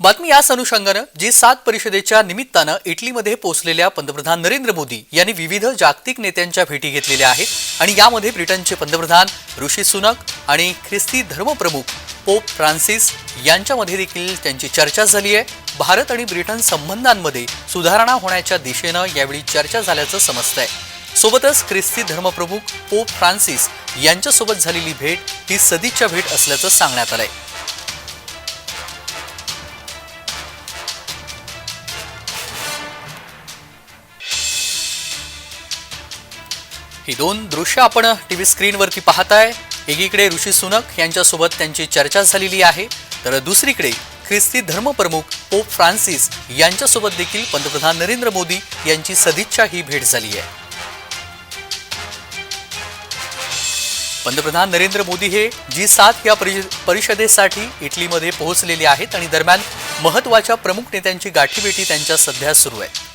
बातमी याच अनुषंगानं जी सात परिषदेच्या निमित्तानं इटलीमध्ये पोहोचलेल्या पंतप्रधान नरेंद्र मोदी यांनी विविध जागतिक नेत्यांच्या भेटी घेतलेल्या आहेत आणि यामध्ये ब्रिटनचे पंतप्रधान ऋषी सुनक आणि ख्रिस्ती धर्मप्रमुख पोप फ्रान्सिस यांच्यामध्ये देखील त्यांची चर्चा झाली आहे. भारत आणि ब्रिटन संबंधांमध्ये सुधारणा होण्याच्या दिशेनं यावेळी चर्चा झाल्याचं समजतंय. सोबतच ख्रिस्ती धर्मप्रमुख पोप फ्रान्सिस यांच्यासोबत झालेली भेट ही सदिच्छा भेट असल्याचं सांगण्यात आलंय. ही दोन दृश्य आपण टी व्ही स्क्रीनवरती पाहताय. एकीकडे ऋषी सुनक यांच्यासोबत त्यांची चर्चा झालेली आहे. तर दुसरीकडे ख्रिस्ती धर्मप्रमुख पोप फ्रान्सिस यांच्यासोबत देखील पंतप्रधान नरेंद्र मोदी यांची सदिच्छा ही भेट झाली आहे. पंतप्रधान नरेंद्र मोदी हे जी सात या परिष- परिषदेसाठी इटलीमध्ये पोहोचलेले आहेत आणि दरम्यान महत्त्वाच्या प्रमुख नेत्यांची गाठीभेटी त्यांच्या सध्या सुरू आहे.